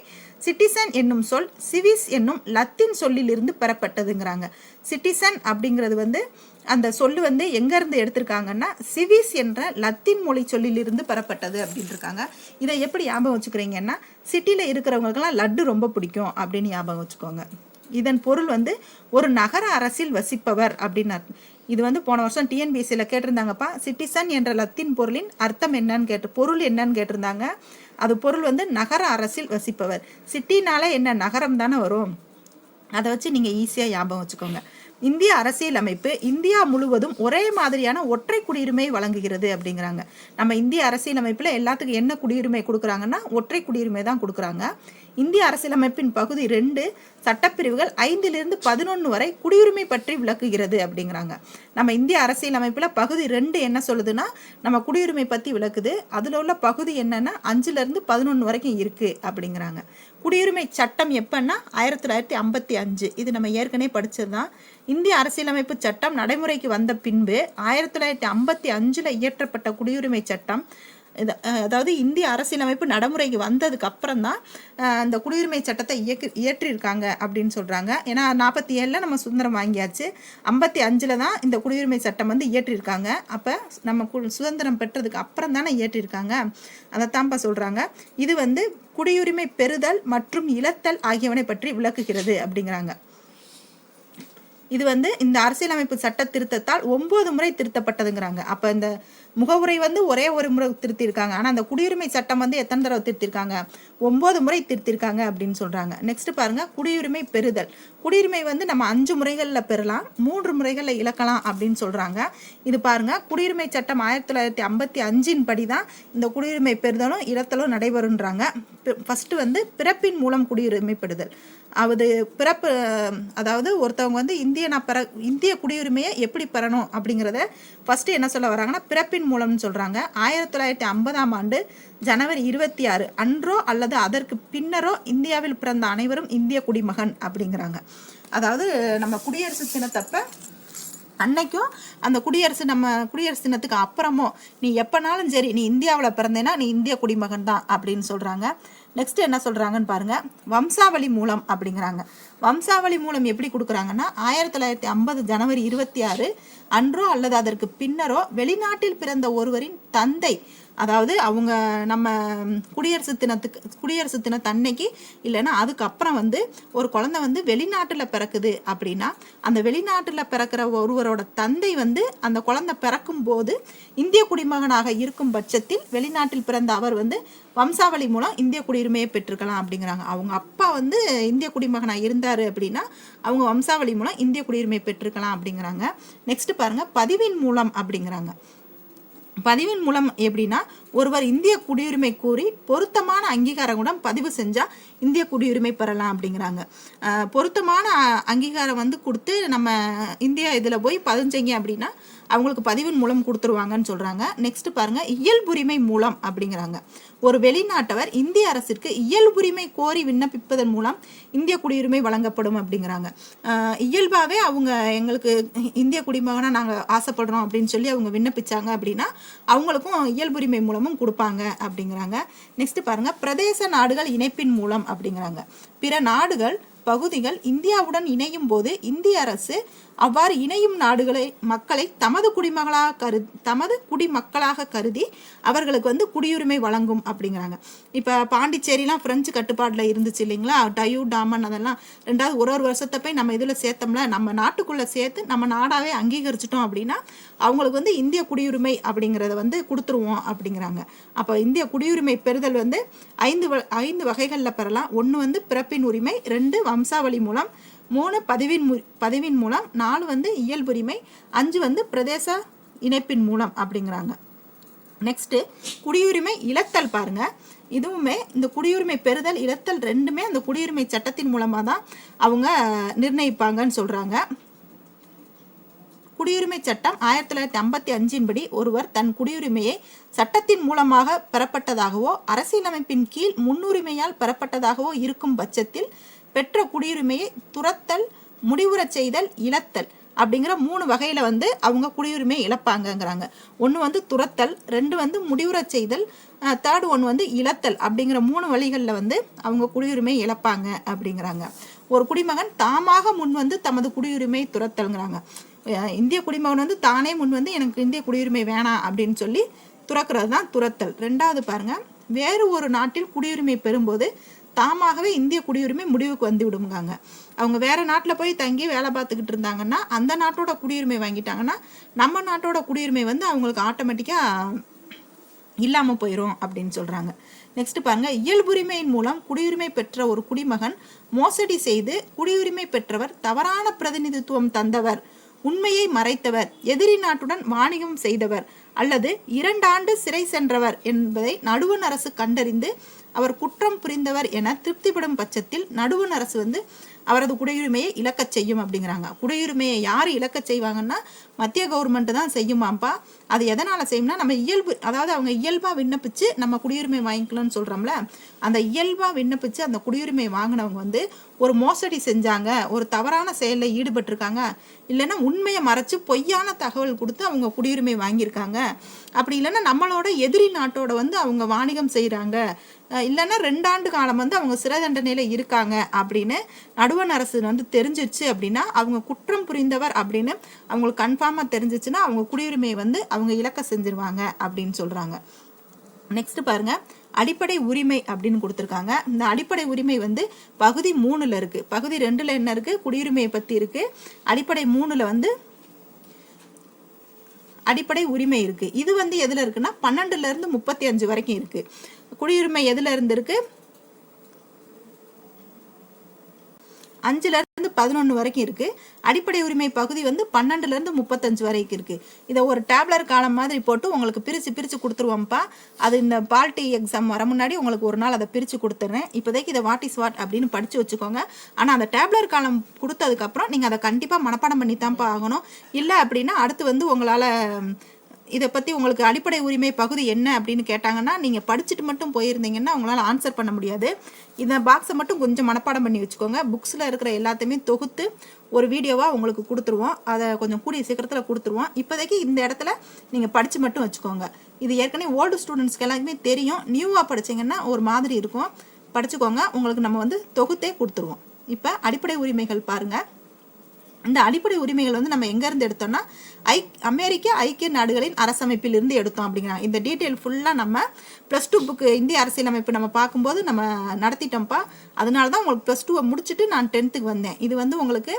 சிட்டிசன் என்னும் சொல் சிவிஸ் என்னும் லத்தின் சொல்லிலிருந்து பெறப்பட்டதுங்கிறாங்க. சிட்டிசன் அப்படிங்கிறது வந்து அந்த சொல்லு வந்து எங்கேருந்து எடுத்திருக்காங்கன்னா சிவிஸ் என்ற லத்தின் மொழி சொல்லிலிருந்து பெறப்பட்டது அப்படின்னு இருக்காங்க இதை எப்படி ஞாபகம் வச்சுக்கிறீங்கன்னா சிட்டியில் இருக்கிறவங்களுக்கெல்லாம் லட்டு ரொம்ப பிடிக்கும் அப்படின்னு ஞாபகம் வச்சுக்கோங்க. இதன் பொருள் வந்து ஒரு நகர அரசில் வசிப்பவர் அப்படின்னு இது வந்து போன வருஷம் டிஎன்பிஎஸ்சியில் கேட்டிருந்தாங்கப்பா சிட்டிசன் என்ற லத்தின் பொருளின் அர்த்தம் என்னன்னு கேட்டு பொருள் என்னன்னு கேட்டிருந்தாங்க. அது பொருள் வந்து நகர அரசில் வசிப்பவர். சிட்டினால என்ன? நகரம் தானே வரும். அதை வச்சு நீங்கள் ஈஸியாக ஞாபகம் வச்சுக்கோங்க. இந்திய அரசியலமைப்பு இந்தியா முழுவதும் ஒரே மாதிரியான ஒற்றை குடியுரிமை வழங்குகிறது அப்படிங்கிறாங்க. நம்ம இந்திய அரசியலமைப்பில் எல்லாத்துக்கும் என்ன குடியுரிமை கொடுக்குறாங்கன்னா ஒற்றை குடியுரிமை தான் கொடுக்குறாங்க. இந்திய அரசியலமைப்பின் பகுதி ரெண்டு சட்டப்பிரிவுகள் ஐந்திலிருந்து பதினொன்று வரை குடியுரிமை பற்றி விளக்குகிறது அப்படிங்கிறாங்க. நம்ம இந்திய அரசியலமைப்பில் பகுதி ரெண்டு என்ன சொல்லுதுன்னா நம்ம குடியுரிமை பற்றி விளக்குது. அதில் உள்ள பகுதி என்னன்னா அஞ்சுலேருந்து பதினொன்று வரைக்கும் இருக்குது அப்படிங்கிறாங்க. குடியுரிமை சட்டம் எப்போன்னா ஆயிரத்தி தொள்ளாயிரத்தி ஐம்பத்தி அஞ்சு. இது நம்ம ஏற்கனவே படித்தது தான் இந்திய அரசியலமைப்பு சட்டம் நடைமுறைக்கு வந்த பின்பு ஆயிரத்தி தொள்ளாயிரத்தி ஐம்பத்தி அஞ்சில் இயற்றப்பட்ட குடியுரிமை சட்டம் இது அதாவது இந்திய அரசியலமைப்பு நடைமுறைக்கு வந்ததுக்கு அப்புறம் தான் அந்த குடியுரிமை சட்டத்தை இயக்கி இயற்றியிருக்காங்க அப்படின்னு சொல்கிறாங்க ஏன்னா நாற்பத்தி ஏழில் நம்ம சுதந்திரம் வாங்கியாச்சு. ஐம்பத்தி அஞ்சில் தான் இந்த குடியுரிமை சட்டம் வந்து இயற்றியிருக்காங்க அப்போ நம்ம கு- சுதந்திரம் பெற்றதுக்கு அப்புறம் தானே இயற்றியிருக்காங்க அதைத்தான்ப்பா சொல்கிறாங்க இது வந்து குடியுரிமை பெறுதல் மற்றும் இழத்தல் ஆகியவனை பற்றி விளக்குகிறது அப்படிங்கிறாங்க. இது வந்து இந்த அரசியலமைப்பு சட்ட திருத்தத்தால் ஒன்பது முறை திருத்தப்பட்டதுங்கிறாங்க. அப்போ இந்த முகவுரை வந்து ஒரே ஒரு முறை திருத்தியிருக்காங்க. ஆனால் அந்த குடியுரிமை சட்டம் வந்து எத்தனை தடவை திருத்திருக்காங்க ஒம்பது முறை திருத்திருக்காங்க அப்படின்னு சொல்கிறாங்க நெக்ஸ்ட் பாருங்கள் குடியுரிமை பெறுதல். குடியுரிமை வந்து நம்ம அஞ்சு முறைகளில் பெறலாம் மூன்று முறைகளில் இழக்கலாம் அப்படின்னு சொல்கிறாங்க இது பாருங்க குடியுரிமை சட்டம் ஆயிரத்தி தொள்ளாயிரத்தி ஐம்பத்தி அஞ்சின் படி தான் இந்த குடியுரிமை பெறுதலும் இழத்தலும் நடைபெறுன்றாங்க. ஃபஸ்ட்டு வந்து பிறப்பின் மூலம் குடியுரிமை பெறுதல். அது பிறப்பு அதாவது ஒருத்தவங்க வந்து இந்திய நான் பெற இந்திய குடியுரிமையை எப்படி பெறணும் அப்படிங்கிறத ஃபஸ்ட்டு என்ன சொல்ல வராங்கன்னா பிறப்பின் மூலம்னு சொல்கிறாங்க ஆயிரத்தி தொள்ளாயிரத்தி ஐம்பதாம் ஆண்டு ஜனவரி இருபத்தி ஆறு அன்றோ அல்லது அதற்கு பின்னரோ இந்தியாவில் பிறந்த அனைவரும் இந்திய குடிமகன் அப்படிங்கிறாங்க. அதாவது நம்ம குடியரசு தினத்தப்ப அன்னைக்கும் அந்த குடியரசு நம்ம குடியரசு தினத்துக்கு அப்புறமோ நீ எப்போனாலும் சரி நீ இந்தியாவில் பிறந்தேன்னா நீ இந்திய குடிமகன் தான் அப்படின்னு சொல்கிறாங்க நெக்ஸ்ட் என்ன சொல்கிறாங்கன்னு பாருங்க. வம்சாவளி மூலம் அப்படிங்கிறாங்க. வம்சாவளி மூலம் எப்படி கொடுக்குறாங்கன்னா ஆயிரத்தி தொள்ளாயிரத்தி ஐம்பது ஜனவரி இருபத்தி ஆறு அன்றோ அல்லது அதற்கு பின்னரோ வெளிநாட்டில் பிறந்த ஒருவரின் தந்தை அதாவது அவங்க நம்ம குடியரசு தினத்துக்கு குடியரசு தினத்தன்னைக்கு இல்லைன்னா அதுக்கப்புறம் வந்து ஒரு குழந்தை வந்து வெளிநாட்டில் பிறக்குது அப்படின்னா அந்த வெளிநாட்டில் பிறக்கிற ஒருவரோட தந்தை வந்து அந்த குழந்தை பிறக்கும் போது இந்திய குடிமகனாக இருக்கும் பட்சத்தில் வெளிநாட்டில் பிறந்த அவர் வந்து வம்சாவளி மூலம் இந்திய குடியுரிமையை பெற்றுக்கலாம் அப்படிங்கிறாங்க. அவங்க அப்பா வந்து இந்திய குடிமகனாக இருந்தார் அப்படின்னா அவங்க வம்சாவளி மூலம் இந்திய குடியுரிமை பெற்றுக்கலாம் அப்படிங்கிறாங்க. நெக்ஸ்ட் பாருங்கள் பதிவின் மூலம் அப்படிங்கிறாங்க. பதிவின் மூலம் எப்படின்னா ஒருவர் இந்திய குடியுரிமை கூறி பொருத்தமான அங்கீகாரங்களுடன் பதிவு செஞ்சால் இந்திய குடியுரிமை பெறலாம் அப்படிங்கிறாங்க. அஹ் பொருத்தமான அங்கீகாரம் வந்து கொடுத்து நம்ம இந்தியா இதில் போய் பதிஞ்சீங்க அப்படின்னா அவங்களுக்கு பதிவின் மூலம் கொடுத்துருவாங்கன்னு சொல்கிறாங்க நெக்ஸ்ட் பாருங்க இயல்புரிமை மூலம் அப்படிங்கிறாங்க. ஒரு வெளிநாட்டவர் இந்திய அரசிற்கு இயல்புரிமை கோரி விண்ணப்பிப்பதன் மூலம் இந்திய குடியுரிமை வழங்கப்படும் அப்படிங்கிறாங்க. இயல்பாகவே அவங்க எங்களுக்கு இந்திய குடிமகனாக நாங்கள் ஆசைப்படுறோம் அப்படின்னு சொல்லி அவங்க விண்ணப்பிச்சாங்க அப்படின்னா அவங்களுக்கும் இயல்புரிமை மூலமும் கொடுப்பாங்க அப்படிங்கிறாங்க. நெக்ஸ்ட் பாருங்க பிரதேச நாடுகள் இணைப்பின் மூலம் அப்படிங்கிறாங்க. பிற நாடுகள் பகுதிகள் இந்தியாவுடன் இணையும் போது இந்திய அரசு அவ்வாறு இணையும் நாடுகளை மக்களை தமது குடிமகளாக கரு தமது குடிமக்களாக கருதி அவர்களுக்கு வந்து குடியுரிமை வழங்கும் அப்படிங்கிறாங்க. இப்போ பாண்டிச்சேரிலாம் பிரெஞ்சு கட்டுப்பாட்டில் இருந்துச்சு இல்லைங்களா? டயூ டாமன் அதெல்லாம் ரெண்டாவது ஒரு ஒரு வருஷத்தை போய் நம்ம இதில் சேர்த்தோம்ல நம்ம நாட்டுக்குள்ளே சேர்த்து நம்ம நாடாகவே அங்கீகரிச்சிட்டோம் அப்படின்னா அவங்களுக்கு வந்து இந்திய குடியுரிமை அப்படிங்கிறத வந்து கொடுத்துருவோம் அப்படிங்கிறாங்க. அப்போ இந்திய குடியுரிமை பெறுதல் வந்து ஐந்து வ- ஐந்து வகைகளில் பெறலாம். ஒன்று வந்து பிறப்பின் உரிமை ரெண்டு வம்சாவளி மூலம் மூணு பதிவின் மு பதிவின் மூலம் நாலு வந்து இயல்புரிமை அஞ்சு வந்து பிரதேச இணைப்பின் மூலம் அப்படிங்கிறாங்க. நெக்ஸ்ட்டு குடியுரிமை இழத்தல் பாருங்க. இதுவுமே இந்த குடியுரிமை பெறுதல் இழத்தல் ரெண்டுமே அந்த குடியுரிமை சட்டத்தின் மூலமாக தான் அவங்க நிர்ணயிப்பாங்கன்னு சொல்கிறாங்க குடியுரிமை சட்டம் ஆயிரத்தி தொள்ளாயிரத்தி ஐம்பத்தி அஞ்சின் படி ஒருவர் தன் குடியுரிமையை சட்டத்தின் மூலமாக பெறப்பட்டதாகவோ அரசியலமைப்பின் கீழ் முன்னுரிமையால் பெறப்பட்டதாகவோ இருக்கும் பட்சத்தில் பெற்ற குடியுரிமையை துரத்தல் முடிவுறச் செய்தல் இழத்தல் அப்படிங்கிற மூணு வகையில் வந்து அவங்க குடியுரிமை இழப்பாங்கங்கிறாங்க. ஒன்று வந்து துரத்தல் ரெண்டு வந்து முடிவுறச் செய்தல் தேர்டு ஒன்று வந்து இழத்தல் அப்படிங்கிற மூணு வழிகளில் வந்து அவங்க குடியுரிமை இழப்பாங்க அப்படிங்கிறாங்க. ஒரு குடிமகன் தாமாக முன் வந்து தமது குடியுரிமை துரத்தல்ங்கிறாங்க இந்திய குடிமகன் வந்து தானே முன் வந்து எனக்கு இந்திய குடியுரிமை வேணாம் அப்படின்னு சொல்லி துறக்கிறது தான் துரத்தல் ரெண்டாவது பாருங்க வேறு ஒரு நாட்டில் குடியுரிமை பெறும்போது தாமாகவே இந்திய குடியுரிமை முடிவுக்கு வந்து விடுங்காங்க அவங்க வேற நாட்டில் போய் தங்கி வேலை பார்த்துக்கிட்டு இருந்தாங்கன்னா அந்த நாட்டோட குடியுரிமை வாங்கிட்டாங்கன்னா நம்ம நாட்டோட குடியுரிமை வந்து அவங்களுக்கு ஆட்டோமேட்டிக்காக இல்லாமல் போயிடும் அப்படின்னு சொல்கிறாங்க நெக்ஸ்ட் பாருங்க இயல்புரிமையின் மூலம் குடியுரிமை பெற்ற ஒரு குடிமகன் மோசடி செய்து குடியுரிமை பெற்றவர் தவறான பிரதிநிதித்துவம் தந்தவர் உண்மையை மறைத்தவர் எதிரி நாட்டுடன் வாணிகம் செய்தவர் அல்லது இரண்டாண்டு சிறை சென்றவர் என்பதை நடுவண் அரசு கண்டறிந்து அவர் குற்றம் புரிந்தவர் என திருப்திப்படும் பட்சத்தில் நடுவண் அரசு வந்து அவரது குடியுரிமையை இழக்கச் செய்யும் அப்படிங்கிறாங்க. குடியுரிமையை யார் இழக்கச் செய்வாங்கன்னா மத்திய கவர்மெண்ட் தான் செய்யுமாப்பா அது எதனால் செய்யும்னா நம்ம இயல்பு அதாவது அவங்க இயல்பாக விண்ணப்பிச்சு நம்ம குடியுரிமை வாங்கிக்கலாம்னு சொல்கிறோம்ல அந்த இயல்பாக விண்ணப்பிச்சு அந்த குடியுரிமை வாங்கினவங்க வந்து ஒரு மோசடி செஞ்சாங்க ஒரு தவறான செயலில் ஈடுபட்டிருக்காங்க இல்லைன்னா உண்மையை மறைச்சு பொய்யான தகவல் கொடுத்து அவங்க குடியுரிமை வாங்கியிருக்காங்க. அப்படி இல்லைன்னா நம்மளோட எதிரி நாட்டோட வந்து அவங்க வாணிகம் செய்கிறாங்க இல்லைன்னா ரெண்டாண்டு காலம் வந்து அவங்க சிறை தண்டனையில் இருக்காங்க அப்படின்னு நடுவண் அரசு வந்து தெரிஞ்சிச்சு அப்படின்னா அவங்க குற்றம் புரிந்தவர் அப்படின்னு அவங்களுக்கு கன்ஃபார்மாக தெரிஞ்சிச்சுன்னா அவங்க குடியுரிமையை வந்து அவங்க இலக்க செஞ்சிருவாங்க அப்படின்னு சொல்கிறாங்க நெக்ஸ்ட் பாருங்கள் அடிப்படை உரிமை அப்படின்னு கொடுத்துருக்காங்க. இந்த அடிப்படை உரிமை வந்து பகுதி மூணில் இருக்குது பகுதி ரெண்டில் என்ன இருக்குது குடியுரிமையை பற்றி இருக்குது அடிப்படை மூணில் வந்து அடிப்படை உரிமை இருக்குது இது வந்து எதில் இருக்குன்னா பன்னெண்டுலேருந்து முப்பத்தி அஞ்சு வரைக்கும் இருக்குது குடியுரிமை எதுல இருந்து இருக்கு அஞ்சுல இருந்து பதினொன்று வரைக்கும் இருக்கு. அடிப்படை உரிமை பகுதி வந்து பன்னெண்டுல இருந்து முப்பத்தஞ்சு வரைக்கும் இருக்கு. இதை ஒரு டேப்லர் காலம் மாதிரி போட்டு உங்களுக்கு பிரிச்சு பிரிச்சு கொடுத்துருவோம்ப்பா. அது இந்த பால்டி எக்ஸாம் வர முன்னாடி உங்களுக்கு ஒரு நாள் அதை பிரிச்சு கொடுத்துட்றேன் இப்போதைக்கு இதை வாட் இஸ் வாட் அப்படின்னு படிச்சு வச்சுக்கோங்க. ஆனால் அந்த டேப்லர் காலம் கொடுத்ததுக்கப்புறம் நீங்கள் அதை கண்டிப்பாக மனப்பாடம் பண்ணி தான்ப்பா ஆகணும். இல்லை அப்படின்னா அடுத்து வந்து உங்களால் இதை பற்றி உங்களுக்கு அடிப்படை உரிமை பகுதி என்ன அப்படின்னு கேட்டாங்கன்னா நீங்கள் படிச்சுட்டு மட்டும் போயிருந்தீங்கன்னா உங்களால் ஆன்சர் பண்ண முடியாது. இந்த பாக்ஸை மட்டும் கொஞ்சம் மனப்பாடம் பண்ணி வச்சுக்கோங்க. புக்ஸில் இருக்கிற எல்லாத்தையுமே தொகுத்து ஒரு வீடியோவாக உங்களுக்கு கொடுத்துருவோம். அதை கொஞ்சம் கூடிய சீக்கிரத்தில் கொடுத்துருவோம். இப்போதைக்கு இந்த இடத்துல நீங்கள் படித்து மட்டும் வச்சுக்கோங்க. இது ஏற்கனவே ஓல்டு ஸ்டூடெண்ட்ஸ்க்கு எல்லாருக்குமே தெரியும். நியூவாக படிச்சிங்கன்னா ஒரு மாதிரி இருக்கும். படிச்சுக்கோங்க. உங்களுக்கு நம்ம வந்து தொகுத்தே கொடுத்துருவோம். இப்போ அடிப்படை உரிமைகள் பாருங்கள் இந்த அடிப்படை உரிமைகள் வந்து நம்ம எங்கேருந்து எடுத்தோம்னா ஐ அமெரிக்க ஐக்கிய நாடுகளின் அரசமைப்பில் இருந்து எடுத்தோம் அப்படிங்கிறாங்க. இந்த டீட்டெயில் ஃபுல்லாக நம்ம ப்ளஸ் டூ புக்கு இந்திய அரசியலமைப்பு நம்ம பார்க்கும்போது நம்ம நடத்திட்டோம்ப்பா. அதனால தான் உங்களுக்கு ப்ளஸ் டூவை முடிச்சுட்டு நான் டென்த்துக்கு வந்தேன். இது வந்து உங்களுக்கு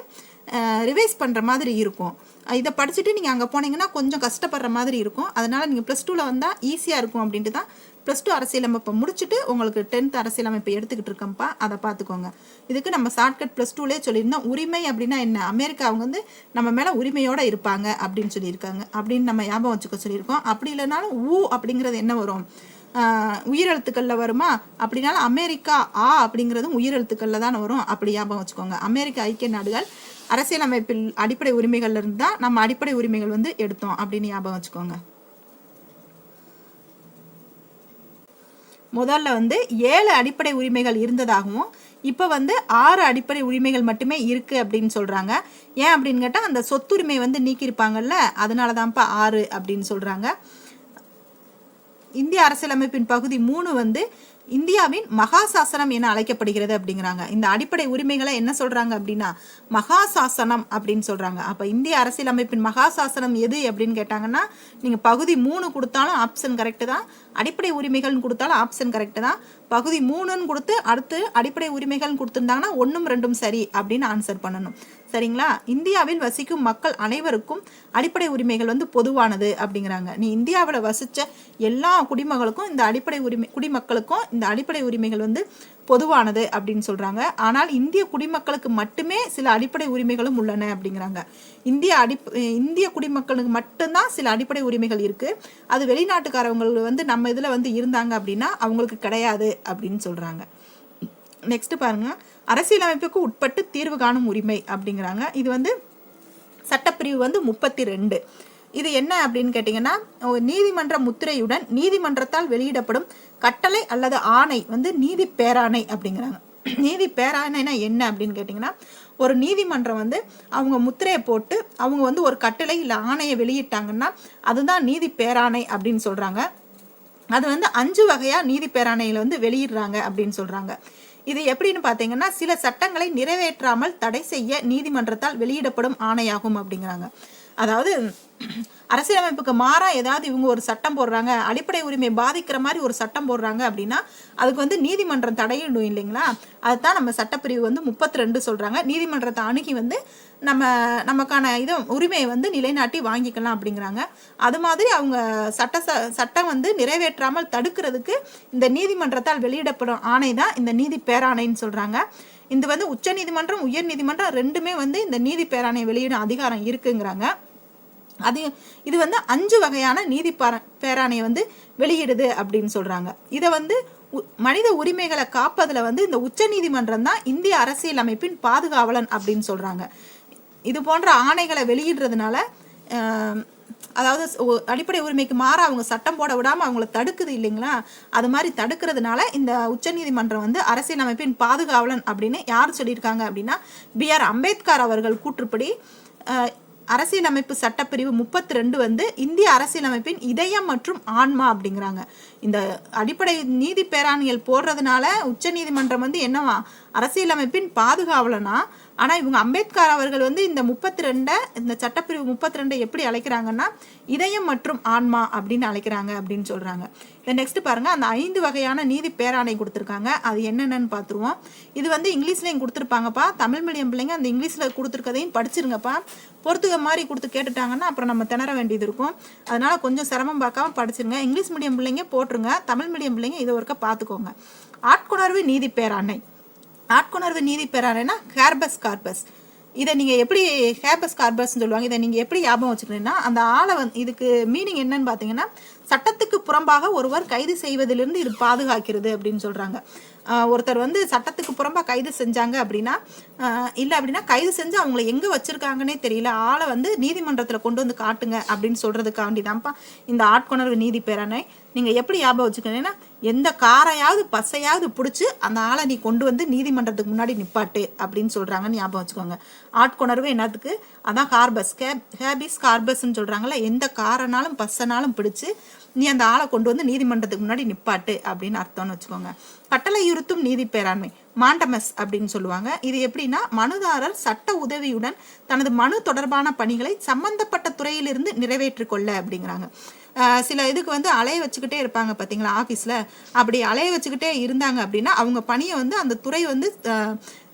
ரிவைஸ் பண்ணுற மாதிரி இருக்கும். இதை படிச்சுட்டு நீங்கள் அங்கே போனீங்கன்னா கொஞ்சம் கஷ்டப்படுற மாதிரி இருக்கும். அதனால் நீங்கள் ப்ளஸ் டூவில் வந்தால் ஈஸியாக இருக்கும் அப்படின்ட்டு தான் ப்ளஸ் டூ அரசியலமைப்பை முடிச்சுட்டு உங்களுக்கு டென்த் அரசியலமைப்பை எடுத்துக்கிட்டு இருக்கோம்ப்பா அதை பார்த்துக்கோங்க. இதுக்கு நம்ம ஷார்ட்கட் ப்ளஸ் டூலே சொல்லியிருந்தோம். உரிமை அப்படின்னா என்ன? அமெரிக்கா அவங்க வந்து நம்ம மேலே உரிமையோடு இருப்பாங்க அப்படின்னு சொல்லியிருக்காங்க. அப்படின்னு நம்ம ஞாபகம் வச்சுக்க சொல்லியிருக்கோம். அப்படி இல்லைனாலும் ஊ அப்படிங்கிறது என்ன வரும்? உயிரெழுத்துக்களில் வருமா? அப்படின்னாலும் அமெரிக்கா ஆ அப்படிங்கிறதும் உயிரெழுத்துக்களில் தான் வரும். அப்படி ஞாபகம் வச்சுக்கோங்க. அமெரிக்க ஐக்கிய நாடுகள் அரசியலமைப்பில் அடிப்படை உரிமைகள் இருந்தால் தான் நம்ம அடிப்படை உரிமைகள் வந்து எடுத்தோம் அப்படின்னு ஞாபகம் வச்சுக்கோங்க. முதல்ல வந்து ஏழு அடிப்படை உரிமைகள் இருந்ததாகவும் இப்போ வந்து ஆறு அடிப்படை உரிமைகள் மட்டுமே இருக்குது அப்படின்னு சொல்கிறாங்க ஏன் அப்படின்னு கேட்டால் அந்த சொத்துரிமை வந்து நீக்கியிருப்பாங்கல்ல அதனால தான்ப்பா ஆறு அப்படின்னு சொல்கிறாங்க இந்திய அரசியலமைப்பின் பகுதி மூணு வந்து இந்தியாவின் மகாசாசனம் என அழைக்கப்படுகிறது அப்படிங்கிறாங்க. இந்த அடிப்படை உரிமைகளை என்ன சொல்றாங்க அப்படின்னா மகாசாசனம் அப்படின்னு சொல்றாங்க. அப்ப இந்திய அரசியலமைப்பின் மகாசாசனம் எது அப்படின்னு கேட்டாங்கன்னா நீங்க பகுதி மூணு கொடுத்தாலும் ஆப்ஷன் கரெக்டு தான். அடிப்படை உரிமைகள்னு கொடுத்தாலும் ஆப்ஷன் கரெக்டு தான். பகுதி மூணுன்னு கொடுத்து அடுத்து அடிப்படை உரிமைகள்னு கொடுத்துருந்தாங்கன்னா ஒன்றும் ரெண்டும் சரி அப்படின்னு ஆன்சர் பண்ணணும். சரிங்களா? இந்தியாவில் வசிக்கும் மக்கள் அனைவருக்கும் அடிப்படை உரிமைகள் வந்து பொதுவானது அப்படிங்கிறாங்க. நீ இந்தியாவில் வசித்த எல்லா குடிமகளுக்கும் இந்த அடிப்படை உரிமை குடிமக்களுக்கும் இந்த அடிப்படை உரிமைகள் வந்து பொதுவானது அப்படின்னு சொல்றாங்க. ஆனால் இந்திய குடிமக்களுக்கு மட்டுமே சில அடிப்படை உரிமைகளும் உள்ளன அப்படிங்கிறாங்க. இந்திய அடி இந்திய குடிமக்களுக்கு மட்டும்தான் சில அடிப்படை உரிமைகள் இருக்கு. அது வெளிநாட்டுக்காரவங்க வந்து நம்ம இதுல வந்து இருந்தாங்க அப்படின்னா அவங்களுக்கு கிடையாது அப்படின்னு சொல்றாங்க. நெக்ஸ்ட் பாருங்க. அரசியலமைப்புக்கு உட்பட்டு தீர்வு காணும் உரிமை அப்படிங்கிறாங்க. இது வந்து சட்டப்பிரிவு வந்து முப்பத்தி ரெண்டு இது என்ன அப்படின்னு கேட்டிங்கன்னா நீதிமன்ற முத்திரையுடன் நீதிமன்றத்தால் வெளியிடப்படும் கட்டளை அல்லது ஆணை வந்து நீதி பேராணை அப்படிங்கிறாங்க. நீதி பேராணைனா என்ன அப்படின்னு கேட்டிங்கன்னா ஒரு நீதிமன்றம் வந்து அவங்க முத்திரையை போட்டு அவங்க வந்து ஒரு கட்டளை இல்லை ஆணையை வெளியிட்டாங்கன்னா அதுதான் நீதி பேராணை அப்படின்னு சொல்கிறாங்க அது வந்து அஞ்சு வகையாக நீதி பேராணையில் வந்து வெளியிடுறாங்க அப்படின்னு சொல்கிறாங்க இது எப்படின்னு பார்த்தீங்கன்னா சில சட்டங்களை நிறைவேற்றாமல் தடை செய்ய நீதிமன்றத்தால் வெளியிடப்படும் ஆணையாகும் அப்படிங்கிறாங்க. அதாவது அரசியலமைப்புக்கு மாறா ஏதாவது இவங்க ஒரு சட்டம் போடுறாங்க அடிப்படை உரிமை பாதிக்கிற மாதிரி ஒரு சட்டம் போடுறாங்க அப்படின்னா அதுக்கு வந்து நீதிமன்றம் தடையிடும் இல்லைங்களா? அதுதான் நம்ம சட்டப்பிரிவு வந்து முப்பத்தி ரெண்டு சொல்கிறாங்க நீதிமன்றத்தை அணுகி வந்து நம்ம நமக்கான இது உரிமையை வந்து நிலைநாட்டி வாங்கிக்கலாம் அப்படிங்கிறாங்க. அது மாதிரி அவங்க சட்ட ச- சட்டம் வந்து நிறைவேற்றாமல் தடுக்கிறதுக்கு இந்த நீதிமன்றத்தால் வெளியிடப்படும் ஆணை தான் இந்த நீதி பேராணைன்னு சொல்கிறாங்க இது வந்து உச்ச நீதிமன்றம் உயர் நீதிமன்றம் ரெண்டுமே வந்து இந்த நீதி பேராணை வெளியிடும் அதிகாரம் இருக்குங்கிறாங்க. அது இது வந்து அஞ்சு வகையான நீதி பேராணையை வந்து வெளியிடுது அப்படின்னு சொல்றாங்க. இதை வந்து உ- மனித உரிமைகளை காப்பதுல வந்து இந்த உச்ச நீதிமன்றம் தான் இந்திய அரசியலமைப்பின் பாதுகாவலன் அப்படின்னு சொல்றாங்க. இது போன்ற ஆணைகளை வெளியிடுறதுனால அதாவது அடிப்படை உரிமைக்கு மாற அவங்க சட்டம் போட விடாம அவங்கள தடுக்குது இல்லைங்களா? அது மாதிரி தடுக்கிறதுனால இந்த உச்சநீதிமன்றம் வந்து அரசியலமைப்பின் பாதுகாவலன் அப்படின்னு யார் சொல்லியிருக்காங்க அப்படின்னா பி ஆர் அம்பேத்கர் அவர்கள் கூற்றுப்படி அரசியலமைப்பு சட்டப்பிரிவு முப்பத்தி ரெண்டு வந்து இந்திய அரசியலமைப்பின் இதயம் மற்றும் ஆன்மா அப்படிங்கிறாங்க. இந்த அடிப்படை நீதி பேராணிகள் போடுறதுனால உச்சநீதிமன்றம் வந்து என்னவா அரசியலமைப்பின் பாதுகாவலனா ஆனால் இவங்க அம்பேத்கர் அவர்கள் வந்து இந்த முப்பத்தி ரெண்டை இந்த சட்டப்பிரிவு முப்பத்தி ரெண்டை எப்படி அழைக்கிறாங்கன்னா இதயம் மற்றும் ஆன்மா அப்படின்னு அழைக்கிறாங்க அப்படின்னு சொல்கிறாங்க இதை நெக்ஸ்ட் பாருங்கள் அந்த ஐந்து வகையான நீதி பேராணை கொடுத்துருக்காங்க. அது என்னென்னு பார்த்துருவோம். இது வந்து இங்கிலீஷ்லையும் கொடுத்துருப்பாங்கப்பா. தமிழ் மீடியம் பிள்ளைங்க அந்த இங்கிலீஷில் கொடுத்துருக்கதையும் படிச்சிருங்கப்பா. பொறுத்துக்க மாதிரி கொடுத்து கேட்டுட்டாங்கன்னா அப்புறம் நம்ம திணற வேண்டியது இருக்கும். அதனால் கொஞ்சம் சிரமம் பார்க்காம படிச்சிருங்க. இங்கிலீஷ் மீடியம் பிள்ளைங்க போட்டுருங்க. தமிழ் மீடியம் பிள்ளைங்க இதை ஒருக்க பார்த்துக்கோங்க. ஆட்கொணர்வு நீதி பேராணை. ஆட்கொணர்வு நீதி பெறாருன்னா ஹேர்பஸ் கார்பஸ். இதை நீங்கள் எப்படி ஹேர்பஸ் கார்பஸ்ன்னு சொல்லுவாங்க இதை நீங்கள் எப்படி ஞாபகம் வச்சுக்கிறீங்கன்னா அந்த ஆளை வந்து இதுக்கு மீனிங் என்னன்னு பார்த்தீங்கன்னா சட்டத்துக்கு புறம்பாக ஒருவர் கைது செய்வதிலிருந்து இது பாதுகாக்கிறது அப்படின்னு சொல்கிறாங்க ஒருத்தர் வந்து சட்டத்துக்கு புறம்பாக கைது செஞ்சாங்க அப்படின்னா இல்லை அப்படின்னா கைது செஞ்சு அவங்கள எங்கே வச்சுருக்காங்கன்னே தெரியல. ஆளை வந்து நீதிமன்றத்தில் கொண்டு வந்து காட்டுங்க அப்படின்னு சொல்கிறதுக்காண்டி தான்ப்பா இந்த ஆட்கொணர்வு நீதி பேரணை. நீங்கள் எப்படி ஞாபகம் வச்சுக்கணும்னா எந்த காரையாவது பஸ்ஸையாவது பிடிச்சி அந்த ஆளை நீ கொண்டு வந்து நீதிமன்றத்துக்கு முன்னாடி நிப்பாட்டு அப்படின்னு சொல்கிறாங்கன்னு ஞாபகம் வச்சுக்கோங்க. ஆட்கொணர்வு என்னத்துக்கு? அதான் கார்பஸ் கேப் ஹேபிஸ் கார்பஸ்ன்னு சொல்கிறாங்களே எந்த காரனாலும் பஸ்ஸனாலும் பிடிச்சி நீ அந்த ஆளை கொண்டு வந்து நீதிமன்றத்துக்கு முன்னாடி நிப்பாட்டு அப்படின்னு அர்த்தம்னு வச்சுக்கோங்க. கட்டளையுறுத்தும் நீதி பேராண்மை மாண்டமஸ் அப்படின்னு சொல்லுவாங்க. இது எப்படின்னா மனுதாரர் சட்ட உதவியுடன் தனது மனு தொடர்பான பணிகளை சம்பந்தப்பட்ட துறையிலிருந்து நிறைவேற்றிக் கொள்ள அப்படிங்கிறாங்க. சில இதுக்கு வந்து அலைய வச்சுக்கிட்டே இருப்பாங்க பார்த்தீங்களா ஆஃபீஸில் அப்படி அலைய வச்சுக்கிட்டே இருந்தாங்க அப்படின்னா அவங்க பணியை வந்து அந்த துறை வந்து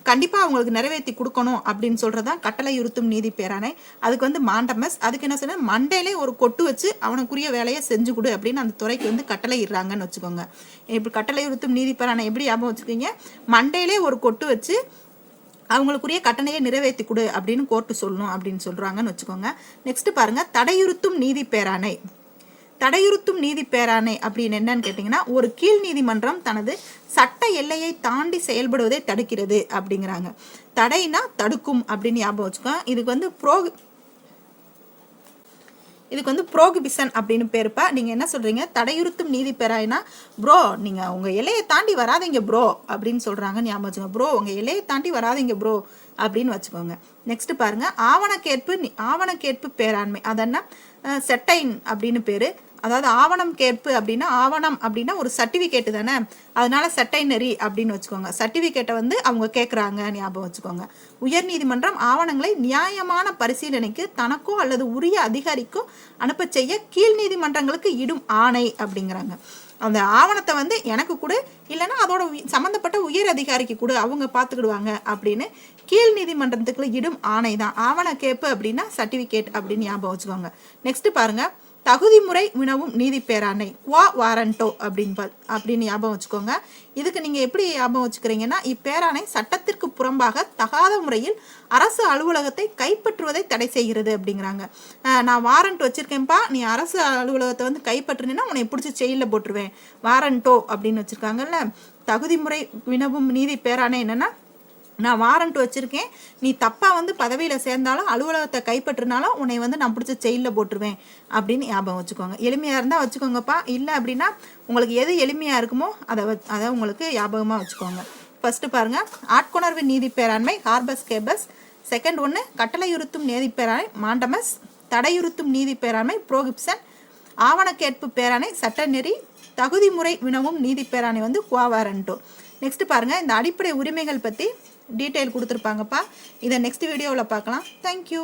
கண்டிப்பாக அவங்களுக்கு நிறைவேற்றி கொடுக்கணும் அப்படின்னு சொல்கிறதான் கட்டளையுறுத்தும் நீதி பேராணை. அதுக்கு வந்து மாண்டமஸ் அதுக்கு என்ன சொன்னால் மண்டையிலே ஒரு கொட்டு வச்சு அவனுக்குரிய வேலையை செஞ்சு கொடு அப்படின்னு அந்த துறைக்கு வந்து கட்டளை இடுறாங்கன்னு வச்சுக்கோங்க. இப்படி கட்டளையுறுத்தும் நீதி பேரானை எப்படி ஞாபகம் வச்சுக்கோங்க? மண்டையிலே ஒரு கொட்டு வச்சு அவங்களுக்குரிய கட்டணையை நிறைவேற்றி கொடு அப்படின்னு கோர்ட்டு சொல்லணும் அப்படின்னு சொல்கிறாங்கன்னு வச்சுக்கோங்க. நெக்ஸ்ட் பாருங்கள் தடையுறுத்தும் நீதி பேராணை. தடையுறுத்தும் நீதி பேராணை அப்படின்னு என்னன்னு கேட்டிங்கன்னா ஒரு கீழ் நீதிமன்றம் தனது சட்ட எல்லையை தாண்டி செயல்படுவதை தடுக்கிறது அப்படிங்கிறாங்க. தடைனா தடுக்கும் அப்படின்னு ஞாபகம் வச்சுக்கோ. இதுக்கு வந்து ப்ரோ இதுக்கு வந்து ப்ரோகிபிஷன் அப்படின்னு பேருப்பா நீங்கள் என்ன சொல்கிறீங்க தடையுறுத்தும் நீதி பெறாயினா ப்ரோ நீங்கள் உங்கள் எல்லையை தாண்டி வராதீங்க ப்ரோ அப்படின்னு சொல்கிறாங்க ஞாபகம் வச்சுக்கோங்க ப்ரோ உங்கள் எல்லையை தாண்டி வராதீங்க ப்ரோ அப்படின்னு வச்சுக்கோங்க. நெக்ஸ்ட் பாருங்கள் ஆவணக்கேற்பு நி- ஆவணக்கேற்பு பேராண்மை. அதென்ன? செட்டைன் அப்படின்னு பேர். அதாவது ஆவணம் கேட்பு அப்படின்னா ஆவணம் அப்படின்னா ஒரு சர்டிஃபிகேட்டு தானே? அதனால செட்டைனரி அப்படின்னு வச்சுக்கோங்க. சர்டிஃபிகேட்டை வந்து அவங்க கேட்குறாங்க ஞாபகம் வச்சுக்கோங்க. உயர்நீதிமன்றம் ஆவணங்களை நியாயமான பரிசீலனைக்கு தனக்கோ அல்லது உரிய அதிகாரிக்கோ அனுப்ப செய்ய கீழ் நீதிமன்றங்களுக்கு இடும் ஆணை அப்படிங்கிறாங்க. அந்த ஆவணத்தை வந்து எனக்கு கொடு இல்லைன்னா அதோட சம்மந்தப்பட்ட உயர் அதிகாரிக்கு கொடு அவங்க பார்த்துக்கிடுவாங்க அப்படின்னு கீழ் நீதிமன்றத்துக்குள்ள இடும் ஆணை தான். ஆவண கேப்பு அப்படின்னா சர்டிஃபிகேட் அப்படின்னு ஞாபகம் வச்சுக்கோங்க. நெக்ஸ்ட் பாருங்க. தகுதி முறை வினவும் நீதி பேராணை குவா வாரண்டோ அப்படின்னு அப்படின்னு ஞாபகம் வச்சுக்கோங்க. இதுக்கு நீங்கள் எப்படி ஞாபகம் வச்சுக்கிறீங்கன்னா இப்பேராணை சட்டத்திற்கு புறம்பாக தகாத முறையில் அரசு அலுவலகத்தை கைப்பற்றுவதை தடை செய்கிறது அப்படிங்கிறாங்க. நான் வாரண்ட் வச்சுருக்கேன்ப்பா. நீ அரசு அலுவலகத்தை வந்து கைப்பற்றினா உன்னை பிடிச்சி செயலில் போட்டுருவேன். வாரண்டோ அப்படின்னு வச்சுருக்காங்கல்ல. தகுதி முறை வினவும் நீதி பேராணை என்னென்னா நான் வாரண்ட் வச்சுருக்கேன். நீ தப்பாக வந்து பதவியில் சேர்ந்தாலும் அலுவலகத்தை கைப்பற்றினாலும் உன்னை வந்து நான் பிடிச்ச செயலில் போட்டுருவேன். அப்படின்னு ஞாபகம் வச்சுக்கோங்க. எளிமையாக இருந்தால் வச்சுக்கோங்கப்பா. இல்லை அப்படின்னா உங்களுக்கு எது எளிமையாக இருக்குமோ அதை வ அதை உங்களுக்கு ஞாபகமாக வச்சுக்கோங்க. ஃபஸ்ட்டு பாருங்கள் ஆட்கொணர்வு நீதி பேராண்மை ஹார்பஸ் கேபஸ் செகண்ட் ஒன்று கட்டளையுறுத்தும் நீதி பேராண்மை மாண்டமஸ் தடையுறுத்தும் நீதி பேராண்மை புரோகிப்சன் ஆவணக்கேற்பு பேராணை சட்டநெறி தகுதி முறை வினவும் நீதி பேராணை வந்து குவாவாரண்டோ நெக்ஸ்ட் பாருங்கள் இந்த அடிப்படை உரிமைகள் பற்றி டீட்டெயில் கொடுத்துருப்பாங்கப்பா. இதை நெக்ஸ்ட் வீடியோவில் பார்க்கலாம். தேங்க்யூ